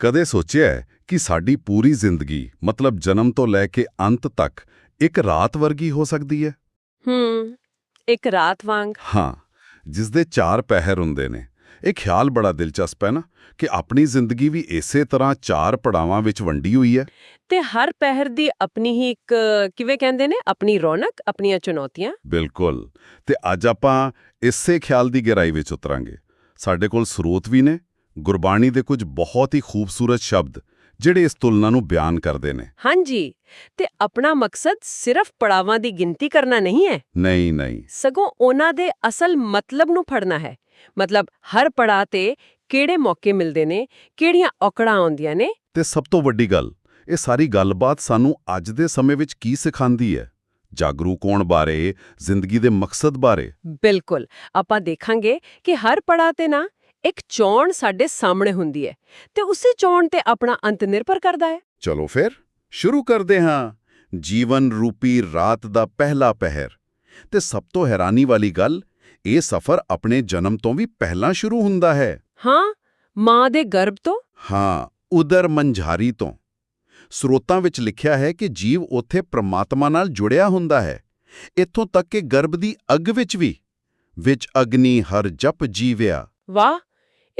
ਕਦੇ ਸੋਚਿਆ ਕਿ ਸਾਡੀ ਪੂਰੀ ਜ਼ਿੰਦਗੀ ਮਤਲਬ ਜਨਮ ਤੋਂ ਲੈ ਕੇ ਅੰਤ ਤੱਕ ਇੱਕ ਰਾਤ ਵਰਗੀ ਹੋ ਸਕਦੀ ਹੈ? ਹੂੰ ਇੱਕ ਰਾਤ ਵਾਂਗ। ਹਾਂ ਜਿਸ ਦੇ ਚਾਰ ਪਹਿਰ ਹੁੰਦੇ ਨੇ। ਇਹ ਖਿਆਲ ਬੜਾ ਦਿਲਚਸਪ ਹੈ ਨਾ ਕਿ ਆਪਣੀ ਜ਼ਿੰਦਗੀ ਵੀ ਇਸੇ ਤਰ੍ਹਾਂ ਚਾਰ ਪੜਾਵਾਂ ਵਿੱਚ ਵੰਡੀ ਹੋਈ ਹੈ। ਤੇ ਹਰ ਪਹਿਰ ਦੀ ਆਪਣੀ ਹੀ ਇੱਕ ਕਿਵੇਂ ਕਹਿੰਦੇ ਨੇ? ਆਪਣੀ ਰੌਣਕ ਆਪਣੀਆਂ ਚੁਣੌਤੀਆਂ। ਬਿਲਕੁਲ। ਤੇ ਅੱਜ ਆਪਾਂ ਇਸੇ ਖਿਆਲ ਦੀ ਗਹਿਰਾਈ ਵਿੱਚ ਉਤਰਾਂਗੇ। ਸਾਡੇ ਕੋਲ ਸਰੋਤ ਵੀ ਨੇ ਗੁਰਬਾਣੀ ਦੇ ਕੁਝ ਬਹੁਤ ਹੀ ਖੂਬਸੂਰਤ ਸ਼ਬਦ ਜਿਹੜੇ ਇਸ ਤੁਲਨਾ ਨੂੰ ਬਿਆਨ ਕਰਦੇ ਨੇ। ਹਾਂਜੀ ਤੇ ਆਪਣਾ ਮਕਸਦ ਸਿਰਫ ਪੜਾਵਾਂ ਦੀ ਗਿਣਤੀ ਕਰਨਾ ਨਹੀਂ ਹੈ? ਨਹੀਂ ਨਹੀਂ। ਸਗੋਂ ਉਹਨਾਂ ਦੇ ਅਸਲ ਮਤਲਬ ਨੂੰ ਫੜਨਾ ਹੈ। ਮਤਲਬ ਹਰ ਪੜਾਅ ਤੇ ਕਿਹੜੇ ਮੌਕੇ ਮਿਲਦੇ ਨੇ ਕਿਹੜੀਆਂ ਔਕੜਾਂ ਆਉਂਦੀਆਂ ਨੇ? ਤੇ ਸਭ ਤੋਂ ਵੱਡੀ ਗੱਲ ਇਹ ਸਾਰੀ ਗੱਲਬਾਤ ਸਾਨੂੰ ਅੱਜ ਦੇ ਸਮੇਂ ਵਿੱਚ ਕੀ ਸਿਖਾਉਂਦੀ ਹੈ? ਜਾਗਰੂਕ ਹੋਣ ਬਾਰੇ ਜ਼ਿੰਦਗੀ ਦੇ ਮਕਸਦ ਬਾਰੇ। ਬਿਲਕੁਲ। ਆਪਾਂ ਦੇਖਾਂਗੇ ਕਿ ਹਰ ਪੜਾਅ ਤੇ ਨਾ ਇੱਕ ਚੋਣ ਸਾਡੇ ਸਾਹਮਣੇ ਹੁੰਦੀ ਹੈ ਤੇ ਉਸੇ ਚੋਣ ਤੇ ਆਪਣਾ ਅੰਤ ਨਿਰਭਰ ਕਰਦਾ ਹੈ। ਚਲੋ ਫਿਰ ਸ਼ੁਰੂ ਕਰਦੇ ਹਾਂ। ਜੀਵਨ ਰੂਪੀ ਰਾਤ ਦਾ ਪਹਿਲਾ ਪਹਿਰ। ਤੇ ਸਭ ਤੋਂ ਹੈਰਾਨੀ ਵਾਲੀ ਗੱਲ ਇਹ ਸਫ਼ਰ ਆਪਣੇ ਜਨਮ ਤੋਂ ਵੀ ਪਹਿਲਾਂ ਸ਼ੁਰੂ ਹੁੰਦਾ ਹੈ। ਹਾਂ ਮਾਂ ਦੇ ਗਰਭ ਤੋਂ? ਹਾਂ ਉਦਰ ਮੰਝਾਰੀ ਤੋਂ। ਸਰੋਤਾਂ ਵਿੱਚ ਲਿਖਿਆ ਹੈ ਕਿ ਜੀਵ ਉੱਥੇ ਪ੍ਰਮਾਤਮਾ ਨਾਲ ਜੁੜਿਆ ਹੁੰਦਾ ਹੈ। ਇੱਥੋਂ ਤੱਕ ਕਿ ਗਰਭ ਦੀ ਅੱਗ ਵਿੱਚ ਵੀ। ਵਿੱਚ ਅਗਨੀ ਹਰ ਜਪ ਜੀਵਿਆ। ਵਾਹ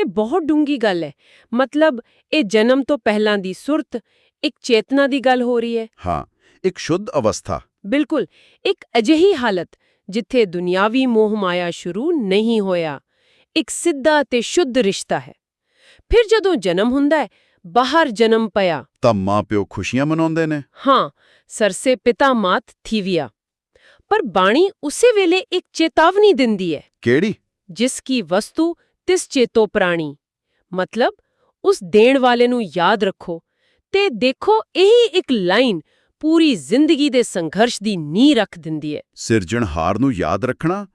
ਇਹ ਬਹੁਤ ਡੂੰਗੀ ਗੱਲ ਹੈ। ਮਤਲਬ ਇਹ ਜਨਮ ਤੋਂ ਪਹਿਲਾਂ ਦੀ ਸੁਰਤ ਇੱਕ ਚੇਤਨਾ ਦੀ ਗੱਲ ਹੋ ਰਹੀ ਹੈ। ਹਾਂ ਇੱਕ ਸ਼ੁੱਧ ਅਵਸਥਾ। ਬਿਲਕੁਲ ਇੱਕ ਅਜਿਹੀ ਹਾਲਤ ਜਿੱਥੇ ਦੁਨਿਆਵੀ ਮੋਹ ਮਾਇਆ ਸ਼ੁਰੂ ਨਹੀਂ ਹੋਇਆ ਇੱਕ ਸਿੱਧਾ ਤੇ ਸ਼ੁੱਧ ਰਿਸ਼ਤਾ ਹੈ। ਫਿਰ ਜਦੋਂ ਜਨਮ ਹੁੰਦਾ ਹੈ ਬਾਹਰ ਜਨਮ ਪਿਆ। ਤਾਂ ਮਾਂ-ਪਿਓ ਖੁਸ਼ੀਆਂ ਮਨਾਉਂਦੇ ਨੇ। ਹਾਂ ਸਰਸੇ ਪਿਤਾ ਮਾਤ ਥੀਵਿਆ। ਪਰ ਬਾਣੀ ਉਸੇ ਵੇਲੇ ਇੱਕ ਚੇਤਾਵਨੀ ਦਿੰਦੀ ਹੈ। ਕਿਹੜੀ? ਜਿਸ ਕੀ ਵਸਤੂ ਤਿਸ ਚੇਤੋ ਪ੍ਰਾਣੀ। ਮਤਲਬ ਉਸ ਦੇਣ ਵਾਲੇ ਨੂੰ ਯਾਦ ਰੱਖੋ ਤੇ ਦੇਖੋ ਇਹੀ ਇੱਕ ਲਾਈਨ ਪੂਰੀ ਜ਼ਿੰਦਗੀ ਦੇ ਸੰਘਰਸ਼ ਦੀ ਨੀਂਹ ਰੱਖ ਦਿੰਦੀ ਹੈ। ਸਿਰਜਣਹਾਰ ਨੂੰ ਯਾਦ ਰੱਖਣਾ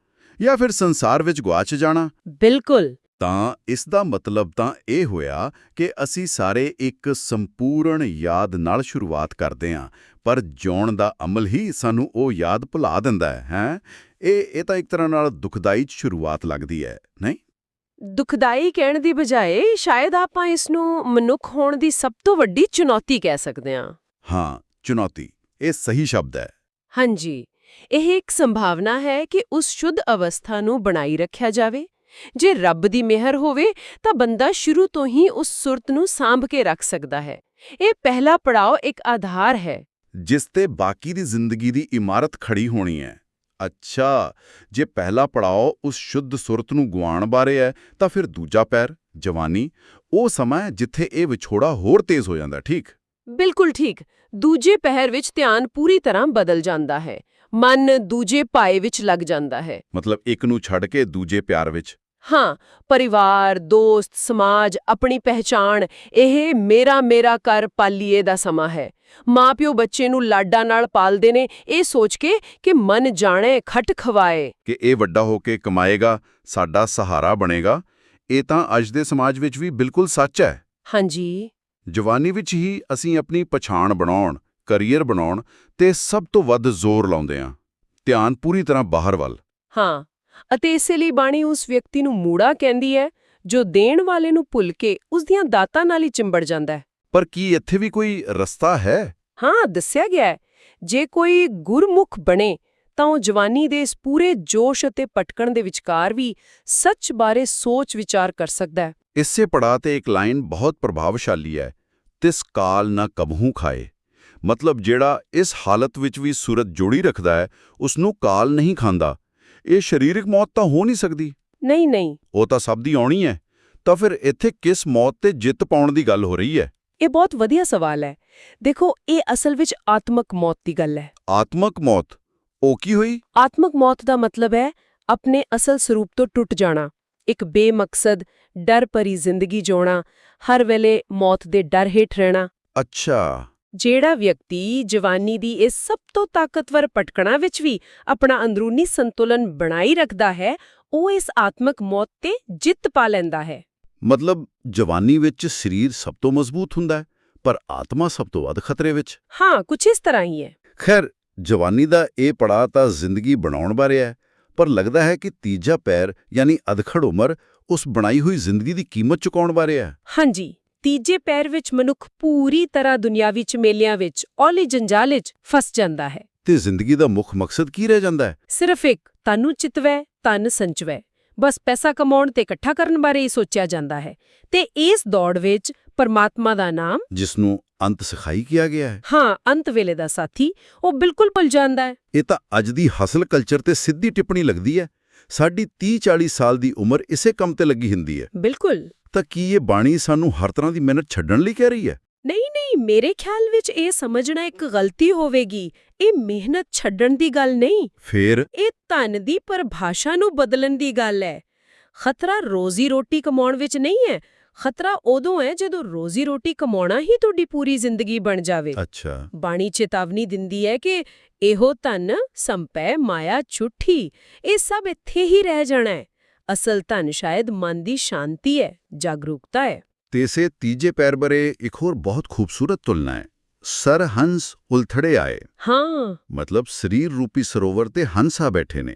ਜਾਂ ਫਿਰ ਸੰਸਾਰ ਵਿੱਚ ਗਵਾਚ ਜਾਣਾ? ਬਿਲਕੁਲ। ਤਾਂ ਇਸ ਦਾ ਮਤਲਬ ਤਾਂ ਇਹ ਹੋਇਆ ਕਿ ਅਸੀਂ ਸਾਰੇ ਇੱਕ ਸੰਪੂਰਨ ਯਾਦ ਨਾਲ ਸ਼ੁਰੂਆਤ ਕਰਦੇ ਹਾਂ ਪਰ ਜਿਉਣ ਦਾ ਅਮਲ ਹੀ ਸਾਨੂੰ ਉਹ ਯਾਦ ਭੁਲਾ ਦਿੰਦਾ ਹੈ ਹੈਂ? ਇਹ ਇਹ ਤਾਂ ਇੱਕ ਤਰ੍ਹਾਂ ਨਾਲ ਦੁਖਦਾਈ ਸ਼ੁਰੂਆਤ ਲੱਗਦੀ ਹੈ ਨਹੀਂ? ਦੁਖਦਾਈ ਕਹਿਣ ਦੀ ਬਜਾਏ ਸ਼ਾਇਦ ਆਪਾਂ ਇਸ ਨੂੰ ਮਨੁੱਖ ਹੋਣ ਦੀ ਸਭ ਤੋਂ ਵੱਡੀ ਚੁਣੌਤੀ ਕਹਿ ਸਕਦੇ ਹਾਂ। ਹਾਂ ਚੁਣੌਤੀ। ਇਹ ਸਹੀ ਸ਼ਬਦ ਹੈ। ਹਾਂਜੀ। ਇਹ ਇੱਕ ਸੰਭਾਵਨਾ ਹੈ ਕਿ ਉਸ ਸ਼ੁੱਧ ਅਵਸਥਾ ਨੂੰ ਬਣਾਈ ਰੱਖਿਆ ਜਾਵੇ। ਜੇ ਰੱਬ ਦੀ ਮਿਹਰ ਹੋਵੇ ਤਾਂ ਬੰਦਾ ਸ਼ੁਰੂ ਤੋਂ ਹੀ ਉਸ ਸੁਰਤ ਨੂੰ ਸਾਂਭ ਕੇ ਰੱਖ ਸਕਦਾ ਹੈ। ਇਹ ਪਹਿਲਾ ਪੜਾਅ ਇੱਕ ਆਧਾਰ ਹੈ। ਜਿਸ ਤੇ ਬਾਕੀ ਦੀ ਜ਼ਿੰਦਗੀ ਦੀ ਇਮਾਰਤ ਖੜੀ ਹੋਣੀ ਹੈ। ਅੱਛਾ ਜੇ ਪਹਿਲਾ ਪੜਾਅ ਉਸ ਸ਼ੁੱਧ ਸੁਰਤ ਨੂੰ ਗਵਾਉਣ ਬਾਰੇ ਹੈ ਤਾਂ ਫਿਰ ਦੂਜਾ ਪੈਰ ਜਵਾਨੀ ਉਹ ਸਮਾਂ ਜਿੱਥੇ ਇਹ ਵਿਛੋੜਾ ਹੋਰ ਤੇਜ਼ ਹੋ ਜਾਂਦਾ ਠੀਕ? ਬਿਲਕੁਲ ਠੀਕ। ਦੂਜੇ ਪਹਿਰ ਵਿੱਚ ਧਿਆਨ ਪੂਰੀ ਤਰ੍ਹਾਂ ਬਦਲ ਜਾਂਦਾ ਹੈ। ਮਨ ਦੂਜੇ ਪਾਏ ਵਿੱਚ ਲੱਗ ਜਾਂਦਾ ਹੈ। ਮਤਲਬ ਇੱਕ ਨੂੰ ਛੱਡ ਕੇ ਦੂਜੇ ਪਿਆਰ ਵਿੱਚ? ਹਾਂ ਪਰਿਵਾਰ ਦੋਸਤ ਸਮਾਜ ਆਪਣੀ ਪਹਿਚਾਣ ਇਹ ਮੇਰਾ ਮੇਰਾ ਕਰ ਪਾਲੀਏ ਦਾ ਸਮਾਂ ਹੈ। ਮਾਪਿਓ ਬੱਚੇ ਨੂੰ ਲਾਡਾਂ ਨਾਲ ਪਾਲਦੇ ਨੇ ਇਹ ਸੋਚ ਕੇ ਕਿ ਮਨ ਜਾਣੇ ਖਟ ਖਵਾਏ। ਕਿ ਇਹ ਵੱਡਾ ਹੋ ਕੇ ਕਮਾਏਗਾ ਸਾਡਾ ਸਹਾਰਾ ਬਣੇਗਾ ਇਹ ਤਾਂ ਅੱਜ ਦੇ ਸਮਾਜ ਵਿੱਚ ਵੀ ਬਿਲਕੁਲ ਸੱਚ ਹੈ। ਹਾਂਜੀ। ਜਵਾਨੀ ਵਿੱਚ ਹੀ ਅਸੀਂ ਆਪਣੀ ਪਛਾਣ ਬਣਾਉਣ ਕੈਰੀਅਰ ਬਣਾਉਣ ਤੇ ਸਭ ਤੋਂ ਵੱਧ ਜ਼ੋਰ ਲਾਉਂਦੇ ਹਾਂ। ਧਿਆਨ ਪੂਰੀ ਤਰ੍ਹਾਂ ਬਾਹਰ ਵੱਲ। ਹਾਂ ਅਤੇ ਇਸੇ ਲਈ ਬਾਣੀ ਉਸ ਵਿਅਕਤੀ ਨੂੰ ਮੂੜਾ ਕਹਿੰਦੀ ਹੈ ਜੋ ਦੇਣ ਵਾਲੇ ਨੂੰ ਭੁੱਲ ਕੇ ਉਸ ਦੀਆਂ ਦਾਤਾਂ ਨਾਲ ਹੀ ਚਿੰਬੜ ਜਾਂਦਾ ਹੈ। ਪਰ ਕੀ ਇੱਥੇ ਵੀ ਕੋਈ ਰਸਤਾ ਹੈ? ਹਾਂ ਦੱਸਿਆ ਗਿਆ ਹੈ। ਜੇ ਕੋਈ ਗੁਰਮੁਖ ਬਣੇ ਤਾਂ ਉਹ ਜਵਾਨੀ ਦੇ ਇਸ ਪੂਰੇ ਜੋਸ਼ ਅਤੇ ਪਟਕਣ ਦੇ ਵਿਚਕਾਰ ਵੀ ਸੱਚ ਬਾਰੇ ਸੋਚ ਵਿਚਾਰ ਕਰ ਸਕਦਾ ਹੈ। ਇਸੇ ਪੜਾਅ ਤੇ ਇੱਕ ਲਾਈਨ ਬਹੁਤ ਪ੍ਰਭਾਵਸ਼ਾਲੀ ਹੈ ਤਿਸ ਕਾਲ ਨਾ ਕਬਹੂ ਖਾਏ। ਮਤਲਬ ਜਿਹੜਾ ਇਸ ਹਾਲਤ ਵਿੱਚ ਵੀ ਸੂਰਤ ਜੋੜੀ ਰੱਖਦਾ ਹੈ ਉਸ ਨੂੰ ਕਾਲ ਨਹੀਂ ਖਾਂਦਾ। ਇਹ ਸਰੀਰਕ ਮੌਤ ਤਾਂ ਹੋ ਨਹੀਂ ਸਕਦੀ। ਨਹੀਂ ਨਹੀਂ। ਉਹ ਤਾਂ ਸਭ ਦੀ ਆਉਣੀ ਹੈ। ਤਾਂ ਫਿਰ ਇੱਥੇ ਕਿਸ ਮੌਤ ਤੇ ਜਿੱਤ ਪਾਉਣ ਦੀ ਗੱਲ ਹੋ ਰਹੀ ਹੈ? ਇਹ ਬਹੁਤ ਵਧੀਆ ਸਵਾਲ ਹੈ। ਦੇਖੋ ਇਹ ਅਸਲ ਵਿੱਚ ਆਤਮਕ ਮੌਤ ਦੀ ਗੱਲ ਹੈ। ਆਤਮਕ ਮੌਤ? ਉਹ ਕੀ ਹੋਈ? ਆਤਮਕ ਮੌਤ ਦਾ ਮਤਲਬ ਹੈ ਆਪਣੇ ਅਸਲ ਸਰੂਪ ਤੋਂ ਟੁੱਟ ਜਾਣਾ। ਇੱਕ ਬੇਮਕਸਦ ਡਰ ਭਰੀ ਜ਼ਿੰਦਗੀ ਜਿਉਣਾ ਹਰ ਵੇਲੇ ਮੌਤ ਦੇ ਡਰ ਹੇਠ ਰਹਿਣਾ। ਅੱਛਾ। ਜਿਹੜਾ ਵਿਅਕਤੀ ਜਵਾਨੀ ਦੀ ਇਸ ਸਭ ਤੋਂ ਤਾਕਤਵਰ ਪਟਕਣਾ ਵਿੱਚ ਵੀ ਆਪਣਾ ਅੰਦਰੂਨੀ ਸੰਤੁਲਨ ਬਣਾਈ ਰੱਖਦਾ ਹੈ ਉਹ ਇਸ ਆਤਮਕ ਮੌਤ ਤੇ ਜਿੱਤ ਪਾ ਲੈਂਦਾ ਹੈ। ਮਤਲਬ ਜਵਾਨੀ ਵਿੱਚ ਸਰੀਰ ਸਭ ਤੋਂ ਮਜ਼ਬੂਤ ਹੁੰਦਾ ਹੈ ਪਰ ਆਤਮਾ ਸਭ ਤੋਂ ਵੱਧ ਖਤਰੇ ਵਿੱਚ। ਹਾਂ ਕੁਝ ਇਸ ਤਰ੍ਹਾਂ ਹੀ ਹੈ। ਖੈਰ ਜਵਾਨੀ ਦਾ ਇਹ ਪੜਾਅ ਤਾਂ ਜ਼ਿੰਦਗੀ ਬਣਾਉਣ ਬਾਰੇ ਹੈ ਪਰ ਲੱਗਦਾ ਹੈ ਕਿ ਤੀਜਾ ਪੈਰ ਯਾਨੀ ਅਧਖੜ ਉਮਰ ਉਸ ਬਣਾਈ ਹੋਈ ਜ਼ਿੰਦਗੀ ਦੀ ਕੀਮਤ ਚੁਕਾਉਣ ਬਾਰੇ ਹੈ। ਹਾਂਜੀ ਤੀਜੇ ਪੈਰ ਵਿੱਚ ਮਨੁੱਖ ਪੂਰੀ ਤਰ੍ਹਾਂ ਦੁਨਿਆਵੀ ਝਮੇਲਿਆਂ ਵਿੱਚ ਔਲੀ ਜੰਜਾਲ ਵਿੱਚ ਫਸ ਜਾਂਦਾ ਹੈ। ਤੇ ਜ਼ਿੰਦਗੀ ਦਾ ਮੁੱਖ ਮਕਸਦ ਕੀ ਰਹਿ ਜਾਂਦਾ ਹੈ? ਸਿਰਫ ਇੱਕ ਤਨੂੰ ਚਿਤਵੈ ਤਨ ਸੰਚਵੈ ਬਸ ਪੈਸਾ ਕਮਾਉਣ ਤੇ ਇਕੱਠਾ ਕਰਨ ਬਾਰੇ ਹੀ ਸੋਚਿਆ ਜਾਂਦਾ ਹੈ। ਤੇ ਇਸ ਦੌੜ ਵਿੱਚ ਪਰਮਾਤਮਾ ਦਾ ਨਾਮ ਜਿਸ ਨੂੰ ਅੰਤ ਸਿਖਾਈ ਕਿਹਾ ਗਿਆ ਹੈ। ਹਾਂ ਅੰਤ ਵੇਲੇ ਦਾ ਸਾਥੀ ਉਹ ਬਿਲਕੁਲ ਭੁੱਲ ਜਾਂਦਾ ਹੈ। ਇਹ ਤਾਂ ਅੱਜ ਦੀ ਹਸਲ ਕਲਚਰ ਤੇ ਸਿੱਧੀ ਟਿੱਪਣੀ ਲੱਗਦੀ ਹੈ। ਸਾਡੀ 30-40 ਸਾਲ ਦੀ ਉਮਰ ਇਸੇ ਕੰਮ ਤੇ ਲੱਗੀ ਹੁੰਦੀ ਹੈ। ਬਿਲਕੁਲ। ਤਾਂ ਕੀ ਇਹ ਬਾਣੀ ਸਾਨੂੰ ਹਰ ਤਰ੍ਹਾਂ ਦੀ ਮਿਹਨਤ ਛੱਡਣ ਲਈ ਕਹਿ ਰਹੀ ਹੈ? ਨਹੀਂ ਨਹੀਂ ਮੇਰੇ ਖਿਆਲ ਵਿੱਚ ਇਹ ਸਮਝਣਾ ਇੱਕ ਗਲਤੀ ਹੋਵੇਗੀ। ਇਹ ਮਿਹਨਤ ਛੱਡਣ ਦੀ ਗੱਲ ਨਹੀਂ। ਫੇਰ? ਇਹ ਧਨ ਦੀ ਪਰਿਭਾਸ਼ਾ ਨੂੰ ਬਦਲਣ ਦੀ ਗੱਲ ਹੈ। ਖਤਰਾ ਰੋਜ਼ੀ ਰੋਟੀ ਕਮਾਉਣ ਵਿੱਚ ਨਹੀਂ ਹੈ। ਖਤਰਾ ਉਦੋਂ ਹੈ ਜਦੋਂ ਰੋਜ਼ੀ ਰੋਟੀ ਕਮਾਉਣਾ ਹੀ ਤੁਹਾਡੀ ਪੂਰੀ ਜ਼ਿੰਦਗੀ ਬਣ ਜਾਵੇ। ਅੱਛਾ। ਬਾਣੀ ਚੇਤਾਵਨੀ ਦਿੰਦੀ ਹੈ ਕਿ ਇਹੋ ਧਨ ਸੰਪੈ ਮਾਇਆ ਝੁੱਠੀ ਇਹ ਸਭ ਇੱਥੇ ਹੀ ਰਹਿ ਜਾਣਾ ਹੈ। ਅਸਲ ਧਨ ਸ਼ਾਇਦ ਮਨ ਦੀ ਸ਼ਾਂਤੀ ਹੈ ਜਾਗਰੂਕਤਾ ਹੈ। ਤੇ ਇਸੇ ਤੀਜੇ ਪੈਰ ਬਰੇ ਇੱਕ ਹੋਰ ਬਹੁਤ ਖੂਬਸੂਰਤ ਤੁਲਨਾ ਹੈ। ਸਰ ਹੰਸ ਉਲਥੜੇ ਆਏ ਹਾਂ ਮਤਲਬ ਸਰੀਰ ਰੂਪੀ ਸਰੋਵਰ ਤੇ ਹੰਸਾ ਬੈਠੇ ਨੇ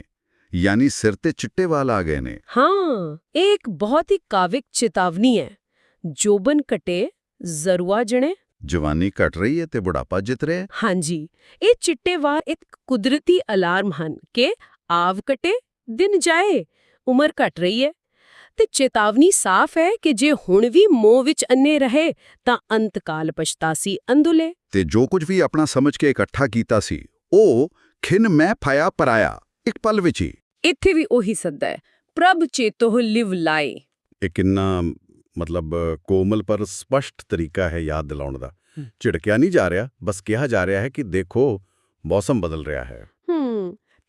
ਯਾਨੀ ਸਿਰ ਤੇ ਚਿੱਟੇ ਵਾਲ ਆ ਗਏ ਨੇ ਹਾਂ ਇਹ ਇੱਕ ਬਹੁਤ ਹੀ ਕਾਵਿਕ ਚੇਤਾਵਨੀ ਹੈ ਜੋਬਨ ਕਟੇ ਜ਼ਰੂਆ ਜਣੇ ਜਵਾਨੀ ਘਟ ਰਹੀ ਹੈ ਤੇ ਬੁਢਾਪਾ ਜਿੱਤ ਰਿਹਾ ਹਾਂਜੀ ਇਹ ਚਿੱਟੇ ਵਾਰ ਇੱਕ ਕੁਦਰਤੀ ਅਲਾਰਮ ਹਨ ਕਿ ਆਵ ਕਟੇ ਦਿਨ ਜਾਏ ਉਮਰ ਘਟ ਰਹੀ ਹੈ ਤੇ ਚੇਤਾਵਨੀ ਸਾਫ਼ ਹੈ ਕਿ ਜੇ ਹੁਣ ਵੀ ਮੋਹ ਵਿੱਚ ਅੰਨੇ ਰਹੇ ਤਾਂ ਅੰਤਕਾਲ ਪਛਤਾਸੀ ਅੰਦੁਲੇ। ਤੇ ਜੋ ਕੁਝ ਵੀ ਆਪਣਾ ਸਮਝ ਕੇ ਇਕੱਠਾ ਕੀਤਾ ਸੀ ਉਹ ਖਿਨ ਮੈਂ ਫਾਇਆ ਪਰਾਇਆ ਇੱਕ ਪਲ ਵਿੱਚ ਹੀ। ਇੱਥੇ ਵੀ ਉਹੀ ਸੱਦਾ ਹੈ ਪ੍ਰਭ ਚੇਤੋ ਲਿਵ ਲਾਏ। ਇਹ ਕਿੰਨਾ ਮਤਲਬ ਕੋਮਲ ਪਰ ਸਪਸ਼ਟ ਤਰੀਕਾ ਹੈ ਯਾਦ ਦਿਲਾਉਣ ਦਾ। ਝਿੜਕਿਆ ਨਹੀਂ ਜਾ ਰਿਹਾ ਬਸ ਕਿਹਾ ਜਾ ਰਿਹਾ ਹੈ ਕਿ ਦੇਖੋ ਮੌਸਮ ਬਦਲ ਰਿਹਾ ਹੂੰ।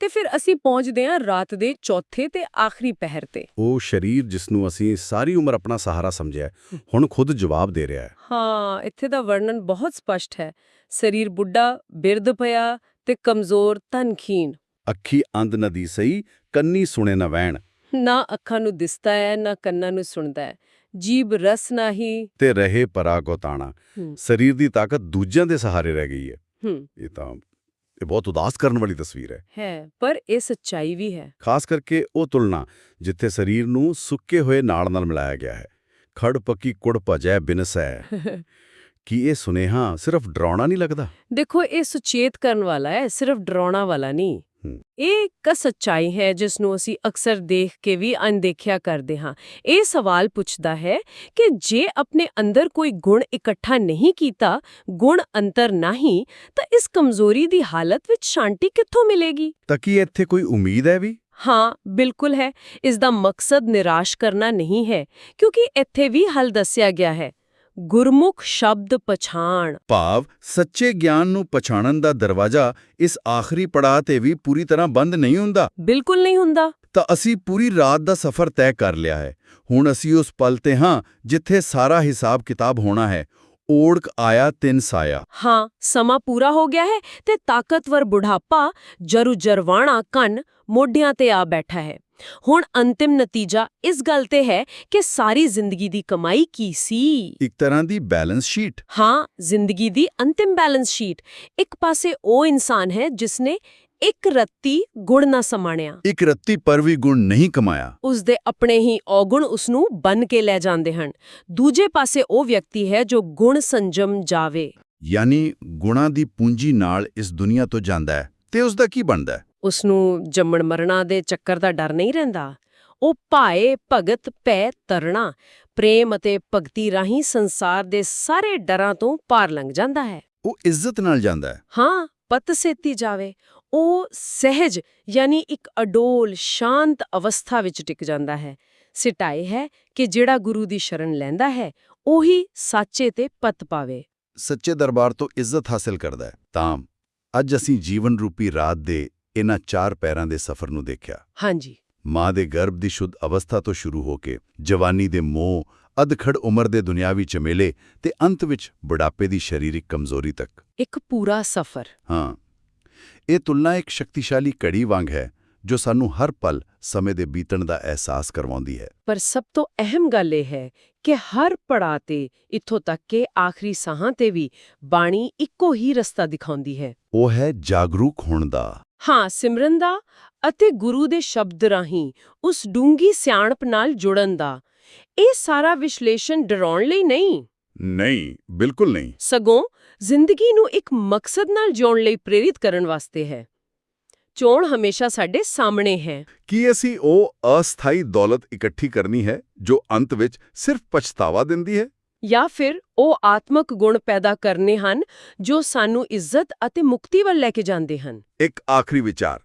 ਤੇ ਫਿਰ ਅਸੀਂ ਪਹੁੰਚਦੇ ਹਾਂ ਰਾਤ ਦੇ ਚੌਥੇ ਤੇ ਆਖਰੀ ਪਹਿਰ ਤੇ। ਉਹ ਸ਼ਰੀਰ ਜਿਸ ਨੂੰ ਅਸੀਂ ਸਾਰੀ ਉਮਰ ਆਪਣਾ ਸਹਾਰਾ ਸਮਝਿਆ ਹੁਣ ਖੁਦ ਜਵਾਬ ਦੇ ਰਿਹਾ ਹੈ। ਹਾਂ ਇੱਥੇ ਦਾ ਵਰਣਨ ਬਹੁਤ ਸਪਸ਼ਟ ਹੈ। ਸਰੀਰ ਬੁੱਢਾ ਬਿਰਧ ਪਿਆ ਤੇ ਕਮਜ਼ੋਰ ਤਨਖੀਨ। ਅੱਖੀ ਅੰਧ ਨਦੀ ਸਈ ਕੰਨੀ ਸੁਣੇ ਨਾ ਵੈਣ ਨਾ ਅੱਖਾਂ ਨੂੰ ਦਿਸਦਾ ਹੈ ਨਾ ਕੰਨਾਂ ਨੂੰ ਸੁਣਦਾ ਹੈ। ਜੀਬ ਰਸ ਨਹੀਂ। ਤੇ ਰਹੇ ਪਰਾ ਕੋ ਤਾਣਾ ਹੂੰ ਸਰੀਰ ਦੀ ਤਾਕਤ ਦੂਜਿਆਂ ਦੇ ਸਹਾਰੇ ਰਹਿ ਗਈ ਹੈ। ਹੂੰ ਇਹ ਤਾਂ ਇਹ ਬਹੁਤ ਉਦਾਸ ਕਰਨ ਵਾਲੀ ਤਸਵੀਰ ਹੈ। ਹੈ ਪਰ ਇਹ ਸੱਚਾਈ ਵੀ ਹੈ। ਖਾਸ ਕਰਕੇ ਉਹ ਤੁਲਨਾ ਜਿੱਥੇ ਸਰੀਰ ਨੂੰ ਸੁੱਕੇ ਹੋਏ ਨਾੜ ਨਾਲ ਮਿਲਾਇਆ ਗਿਆ ਹੈ। ਖੜ ਪੱਕੀ ਕੁੜ ਭਜੈ ਬਿਨਸੈ ਕੀ ਇਹ ਸੁਨੇਹਾ ਸਿਰਫ ਡਰਾਉਣਾ ਨਹੀਂ ਲੱਗਦਾ? ਦੇਖੋ ਇਹ ਸੁਚੇਤ ਕਰਨ ਵਾਲਾ ਹੈ ਸਿਰਫ ਡਰਾਉਣਾ ਵਾਲਾ ਨਹੀਂ। ਇਹ ਇੱਕ ਸੱਚਾਈ ਹੈ ਜਿਸ ਨੂੰ ਅਸੀਂ ਅਕਸਰ ਦੇਖ ਕੇ ਵੀ ਅਣਦੇਖਿਆ ਕਰਦੇ ਹਾਂ। ਇਹ ਸਵਾਲ ਪੁੱਛਦਾ ਹੈ ਕਿ ਜੇ ਆਪਣੇ ਅੰਦਰ ਕੋਈ ਗੁਣ ਇਕੱਠਾ ਨਹੀਂ ਕੀਤਾ ਗੁਣ ਅੰਤਰ ਨਹੀਂ ਤਾਂ ਇਸ ਕਮਜ਼ੋਰੀ ਦੀ ਹਾਲਤ ਵਿੱਚ ਸ਼ਾਂਤੀ ਕਿੱਥੋਂ ਮਿਲੇਗੀ? ਤਾਂ ਕੀ ਇੱਥੇ ਕੋਈ ਉਮੀਦ ਹੈ ਵੀ? ਹਾਂ ਬਿਲਕੁਲ ਹੈ। ਇਸ ਦਾ ਮਕਸਦ ਨਿਰਾਸ਼ ਕਰਨਾ ਨਹੀਂ ਹੈ ਕਿਉਂਕਿ ਇੱਥੇ ਵੀ ਹੱਲ ਦੱਸਿਆ ਗਿਆ ਹੈ। ਗੁਰਮੁਖ ਸ਼ਬਦ ਪਛਾਣ। ਭਾਵ ਸੱਚੇ ਗਿਆਨ ਨੂੰ ਪਛਾਣਨ ਦਾ ਦਰਵਾਜ਼ਾ ਇਸ ਆਖਰੀ ਪੜਾਅ ਤੇ ਵੀ ਪੂਰੀ ਤਰ੍ਹਾਂ ਬੰਦ ਨਹੀਂ ਹੁੰਦਾ। ਬਿਲਕੁਲ ਨਹੀਂ ਹੁੰਦਾ। ਤਾਂ ਅਸੀਂ ਪੂਰੀ ਰਾਤ ਦਾ ਸਫ਼ਰ ਤੈਅ ਕਰ ਲਿਆ ਹੈ। ਹੁਣ ਅਸੀਂ ਉਸ ਪਲ ਤੇ ਹਾਂ ਜਿੱਥੇ ਸਾਰਾ ਹਿਸਾਬ ਕਿਤਾਬ ਹੋਣਾ ਹੈ। ਓੜਕ ਆਇਆ ਤਿੰਨ ਸਾਇਆ। ਹਾਂ ਸਮਾਂ ਪੂਰਾ ਹੋ ਗਿਆ ਹੈ ਤੇ ਤਾਕਤਵਰ ਬੁਢਾਪਾ ਜਰੂ ਜਰਵਾਣਾ ਕੰਨ ਮੋਢਿਆਂ ਤੇ ਆ ਬੈਠਾ ਹੈ। ਹੁਣ ਅੰਤਿਮ ਨਤੀਜਾ ਇਸ ਗੱਲ ਤੇ ਹੈ ਕਿ ਸਾਰੀ ਜ਼ਿੰਦਗੀ ਦੀ ਕਮਾਈ ਕੀ ਸੀ? ਇੱਕ ਤਰ੍ਹਾਂ ਦੀ ਬੈਲੈਂਸ ਸ਼ੀਟ। ਹਾਂ ਜ਼ਿੰਦਗੀ ਦੀ ਅੰਤਿਮ ਬੈਲੈਂਸ ਸ਼ੀਟ। ਇੱਕ ਪਾਸੇ ਉਹ ਇਨਸਾਨ ਹੈ ਜਿਸਨੇ ਇੱਕ ਰੱਤੀ ਗੁਣ ਨਾ ਸਮਾਣਿਆ। ਇੱਕ ਰੱਤੀ ਪਰ ਵੀ ਗੁਣ ਨਹੀਂ ਕਮਾਇਆ। ਉਸ ਦੇ ਆਪਣੇ ਹੀ ਔਗੁਣ ਉਸ ਨੂੰ ਬਨ ਕੇ ਲੈ ਜਾਂਦੇ ਹਨ। ਦੂਜੇ ਪਾਸੇ ਉਹ ਵਿਅਕਤੀ ਹੈ ਜੋ ਗੁਣ ਸੰਜਮ ਜਾਵੇ। ਯਾਨੀ ਗੁਣਾ ਦੀ ਪੂੰਜੀ ਨਾਲ ਇਸ ਦੁਨੀਆ ਤੋਂ ਜਾਂਦਾ ਹੈ। ਤੇ ਉਸ ਦਾ ਕੀ ਬਣਦਾ ਹੈ? ਉਸ ਨੂੰ ਜੰਮਣ ਮਰਣਾ ਦੇ ਚੱਕਰ ਦਾ ਡਰ ਨਹੀਂ ਰਹਿੰਦਾ। ਉਹ ਭਾਏ ਭਗਤ ਪੈ ਤਰਣਾ ਪ੍ਰੇਮ ਅਤੇ ਭਗਤੀ ਰਾਹੀਂ ਸੰਸਾਰ ਦੇ ਸਾਰੇ ਡਰਾਂ ਤੋਂ ਪਾਰ ਲੰਘ ਜਾਂਦਾ ਹੈ। ਉਹ ਇੱਜ਼ਤ ਨਾਲ ਜਾਂਦਾ ਹੈ। ਹਾਂ ਪਤ ਸੇਤੀ ਜਾਵੇ। ਉਹ ਸਹਿਜ ਯਾਨੀ ਇੱਕ ਅਡੋਲ ਸ਼ਾਂਤ ਅਵਸਥਾ ਵਿੱਚ ਟਿਕ ਜਾਂਦਾ ਹੈ। ਸਿਟਾਏ ਹੈ ਕਿ ਜਿਹੜਾ ਗੁਰੂ ਦੀ ਸ਼ਰਨ ਲੈਂਦਾ ਹੈ ਉਹੀ ਸਾਚੇ ਤੇ ਪਤ ਪਾਵੇ। ਸੱਚੇ ਦਰਬਾਰ ਤੋਂ ਇੱਜ਼ਤ ਹਾਸਲ ਕਰਦਾ ਹੈ। ਤਾਂ ਅੱਜ ਅਸੀਂ ਜੀਵਨ ਰੂਪੀ ਰਾਤ ਦੇ ਇਹਨਾਂ ਚਾਰ ਪੈਰਾਂ ਦੇ ਸਫ਼ਰ ਨੂੰ ਦੇਖਿਆ। ਹਾਂਜੀ। ਮਾਂ ਦੇ ਗਰਭ ਦੀ ਸ਼ੁੱਧ ਅਵਸਥਾ ਤੋਂ ਸ਼ੁਰੂ ਹੋ ਕੇ ਜਵਾਨੀ ਦੇ ਮੋਹ ਅਧਖੜ ਉਮਰ ਦੇ ਦੁਨਿਆਵੀ ਚਮੇਲੇ ਤੇ ਅੰਤ ਵਿੱਚ ਬੁਢਾਪੇ ਦੀ ਸਰੀਰਕ ਕਮਜ਼ੋਰੀ ਤੱਕ। ਇੱਕ ਪੂਰਾ ਸਫ਼ਰ। ਹਾਂ। ਇਹ ਤੁਲਨਾ ਇੱਕ ਸ਼ਕਤੀਸ਼ਾਲੀ ਕੜੀ ਵਾਂਗ ਹੈ ਜੋ ਸਾਨੂੰ ਹਰ ਪਲ ਸਮੇਂ ਦੇ ਬੀਤਣ ਦਾ ਅਹਿਸਾਸ ਕਰਵਾਉਂਦੀ ਹੈ। ਪਰ ਸਭ ਤੋਂ ਅਹਿਮ ਗੱਲ ਇਹ ਹੈ ਕਿ ਹਰ ਪੜਾਅ ਤੇ ਇੱਥੋਂ ਤੱਕ ਕਿ ਆਖਰੀ ਸਾਹਾਂ ਤੇ ਵੀ ਬਾਣੀ ਇੱਕੋ ਹੀ ਰਸਤਾ ਦਿਖਾਉਂਦੀ ਹੈ। ਉਹ ਹੈ ਜਾਗਰੂਕ ਹੋਣ ਦਾ। ਹਾਂ ਸਿਮਰਨ ਦਾ ਅਤੇ ਗੁਰੂ ਦੇ ਸ਼ਬਦ ਰਾਹੀਂ ਉਸ ਡੂੰਗੀ ਸਿਆਣਪ ਨਾਲ ਜੁੜਨ ਦਾ। ਇਹ ਸਾਰਾ ਵਿਸ਼ਲੇਸ਼ਣ ਡਰਾਉਣ ਲਈ ਨਹੀਂ? ਨਹੀਂ ਬਿਲਕੁਲ ਨਹੀਂ। ਸਗੋਂ ਜ਼ਿੰਦਗੀ ਨੂੰ ਇੱਕ ਮਕਸਦ ਨਾਲ ਜਿਉਣ ਲਈ ਪ੍ਰੇਰਿਤ ਕਰਨ ਵਾਸਤੇ ਹੈ। ਚੋਣ ਹਮੇਸ਼ਾ ਸਾਡੇ ਸਾਹਮਣੇ ਹੈ। ਕੀ ਅਸੀਂ ਉਹ ਅਸਥਾਈ ਦੌਲਤ ਇਕੱਠੀ ਕਰਨੀ ਹੈ ਜੋ ਅੰਤ ਵਿੱਚ ਸਿਰਫ ਪਛਤਾਵਾ ਦਿੰਦੀ ਹੈ? ਜਾਂ ਫਿਰ ਉਹ ਆਤਮਕ ਗੁਣ ਪੈਦਾ ਕਰਨੇ ਹਨ ਜੋ ਸਾਨੂੰ ਇੱਜ਼ਤ ਅਤੇ ਮੁਕਤੀ ਵੱਲ ਲੈ ਕੇ ਜਾਂਦੇ ਹਨ। ਇੱਕ ਆਖਰੀ ਵਿਚਾਰ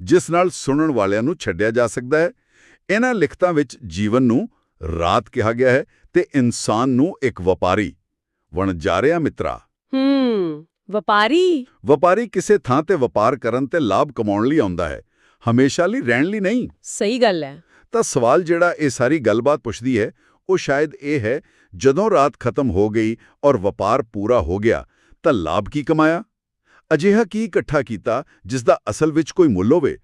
ਜਿਸ ਨਾਲ ਸੁਣਨ ਵਾਲਿਆਂ ਨੂੰ ਛੱਡਿਆ ਜਾ ਸਕਦਾ ਹੈ। ਇਹਨਾਂ ਲਿਖਤਾਂ ਵਿੱਚ ਜੀਵਨ ਨੂੰ ਰਾਤ ਕਿਹਾ ਗਿਆ ਹੈ ਤੇ ਇਨਸਾਨ ਨੂੰ ਇੱਕ ਵਪਾਰੀ ਵਣਜਾਰਿਆ ਮਿੱਤਰਾ। ਹੂੰ ਵਪਾਰੀ? ਵਪਾਰੀ ਕਿਸੇ ਥਾਂ ਤੇ ਵਪਾਰ ਕਰਨ ਤੇ ਲਾਭ ਕਮਾਉਣ ਲਈ ਆਉਂਦਾ ਹੈ ਹਮੇਸ਼ਾ ਲਈ ਰਹਿਣ ਲਈ ਨਹੀਂ। ਸਹੀ ਗੱਲ ਹੈ। ਤਾਂ ਸਵਾਲ ਜਿਹੜਾ ਇਹ ਸਾਰੀ ਗੱਲਬਾਤ ਪੁੱਛਦੀ ਹੈ ਉਹ ਸ਼ਾਇਦ ਇਹ ਹੈ ਜਦੋਂ ਰਾਤ ਖਤਮ ਹੋ ਗਈ ਔਰ ਵਪਾਰ ਪੂਰਾ ਹੋ ਗਿਆ, ਤਾਂ ਲਾਭ ਕੀ ਕਮਾਇਆ? ਅਜਿਹਾ ਕੀ ਇਕੱਠਾ ਕੀਤਾ ਜਿਸ ਦਾ ਅਸਲ ਵਿੱਚ ਕੋਈ ਮੁੱਲ ਹੋਵੇ?